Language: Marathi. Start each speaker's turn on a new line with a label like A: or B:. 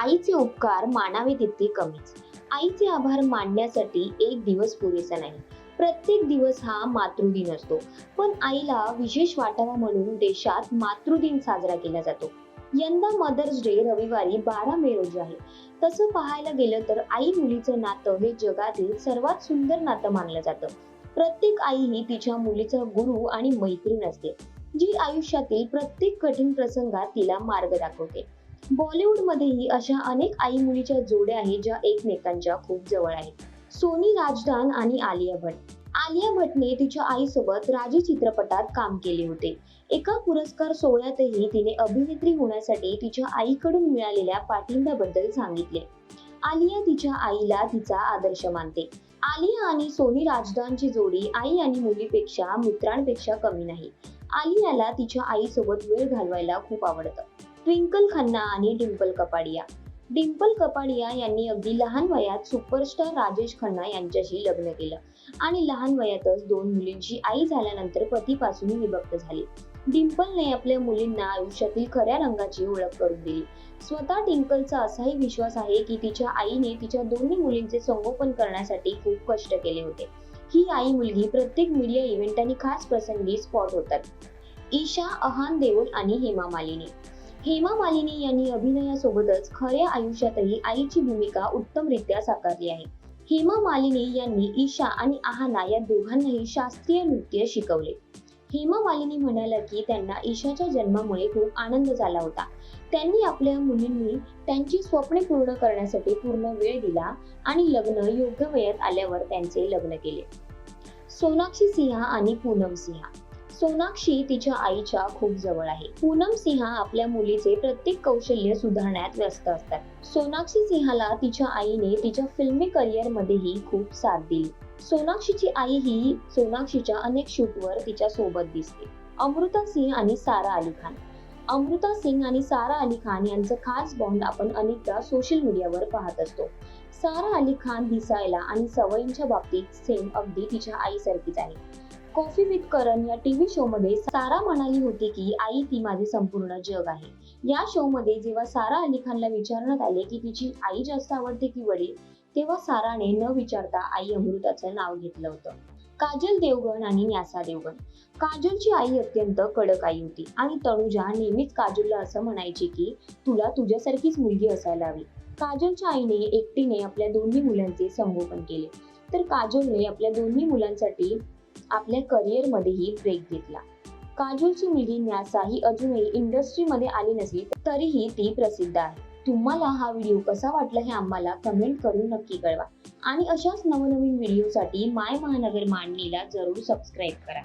A: आईचे उपकार मानावे तितके कमीच. आईचे आभार मानण्यासाठी एक दिवस पुरेसा नाही. प्रत्येक दिवस हा मातृदिन असतो. पण आईला विशेष वाटावा म्हणून देशात मातृदिन साजरा केला जातो. यंदा मदर्स डे रविवारी बारा मे रोजी आहे. तसं पाहायला गेलं तर आई मुलीचं नातं हे जगातील सर्वात सुंदर नातं मानलं जातं. प्रत्येक आई ही तिच्या मुलीचा गुरु आणि मैत्रीण असते जी आयुष्यातील प्रत्येक कठीण प्रसंगात तिला मार्ग दाखवते. बॉलिवूडमध्येही अशा अनेक आई मुलीच्या जोड्या आहेत ज्या एकमेकांच्या खूप जवळ आहेत. सोनी राजदान आणि आलिया भट. आलिया भटने तिच्या आईसोबत राजी चित्रपटात काम केले होते. एका पुरस्कार सोहळ्यातही तिने अभिनेत्री होण्यासाठी तिच्या आईकडून मिळालेल्या पाठिंब्याबद्दल सांगितले. आलिया तिच्या आईला तिचा आदर्श मानते. आलिया आणि सोनी राजदानची जोडी आई आणि मुलीपेक्षा मित्रांपेक्षा कमी नाही. आलियाला तिच्या आईसोबत वेळ घालवायला खूप आवडतं. ट्विंकल खन्ना आणि डिम्पल कपाडिया. डिम्पल कपाडिया यांनी अगदी लहान वयात सुपरस्टार राजेश खन्ना यांच्याशी लग्न केलं. आणि लहान वयातच दोन मुलींची आई झाल्यानंतर पतीपासून विभक्त झाली. डिम्पलने आपल्या मुलींना आयुष्यातील खऱ्या रंगाची ओळख करून दिली. स्वतः डिम्पलचा असाही विश्वास आहे की तिच्या आईने तिच्या दोन्ही मुलींचे संगोपन करण्यासाठी खूप कष्ट केले होते. ही आई मुलगी प्रत्येक मीडिया इव्हेंट आणि खास प्रसंगी स्पॉट होतात. ईशा अहान देओल आणि हेमा मालिनी. हेमा मालिनी यांनी अभिनयासोबतच खऱ्या आयुष्यातही आईची भूमिका उत्तमरित्या साकारली आहे. हेमा मालिनी यांनी ईशा आणि आहाना या दोघांनाही शास्त्रीय नृत्य शिकवले. हेमा मालिनी म्हणाल्या की त्यांना ईशाच्या जन्मामुळे खूप आनंद झाला होता. त्यांनी आपल्या मुलींनी त्यांची स्वप्ने पूर्ण करण्यासाठी पूर्ण वेळ दिला आणि लग्न योग्य वयात आल्यावर त्यांचे लग्न केले. सोनाक्षी सिंहा आणि पूनम सिंहा. सोनाक्षी तिच्या आईच्या खूप जवळ आहे. पूनम सिंहा आपल्या मुलीचे प्रत्येक कौशल्य सुधारण्यात व्यस्त असतात. सोनाक्षी सिंहाला तिच्या आईने तिच्या फिल्मी करिअर मध्येही खूप साथ दिली. सोनाक्षीची आई ही सोनाक्षीच्या अनेक शूटवर तिच्या सोबत दिसते. अमृता सिंह आणि सारा अली खान. अमृता सिंग आणि सारा अली खान यांचं खास बॉन्ड आपण अनेकदा सोशल मीडियावर पाहत असतो. सारा अली खान दिसायला आणि सवयींच्या बाबतीत सेम अगदी तिच्या आईसारखीच आहे. कॉफी विथ करण या टीव्ही शो मध्ये सारा म्हणाली होती की आई ती माझे संपूर्ण जग आहे. या शो मध्ये जेव्हा सारा अली खानला विचारण्यात आले की तिची आई जास्त आवडते की वडील तेव्हा साराने न विचारता आई अमृताचं नाव घेतलं होतं. काजल देवगण आणि न्यासा देवगण. काजलची आई अत्यंत कडक आई होती आणि तनुजा नेहमीच काजलला असं म्हणायची की तुला तुझ्यासारखीच मुलगी असायला हवी. काजलच्या आईने एकटीने आपल्या दोन्ही मुलांचे संगोपन केले. तर काजलने आपल्या दोन्ही मुलांसाठी आपल्या करिअरमध्येही ब्रेक घेतला. काजोलची मुलगी न्यासा ही अजूनही इंडस्ट्रीमध्ये आली नसली तरीही ती प्रसिद्ध आहे. तुम्हाला हा व्हिडिओ कसा वाटला हे आम्हाला कमेंट करून नक्की कळवा. आणि अशाच नवनवीन व्हिडिओसाठी माय महानगर मांडणीला जरूर सबस्क्राईब करा.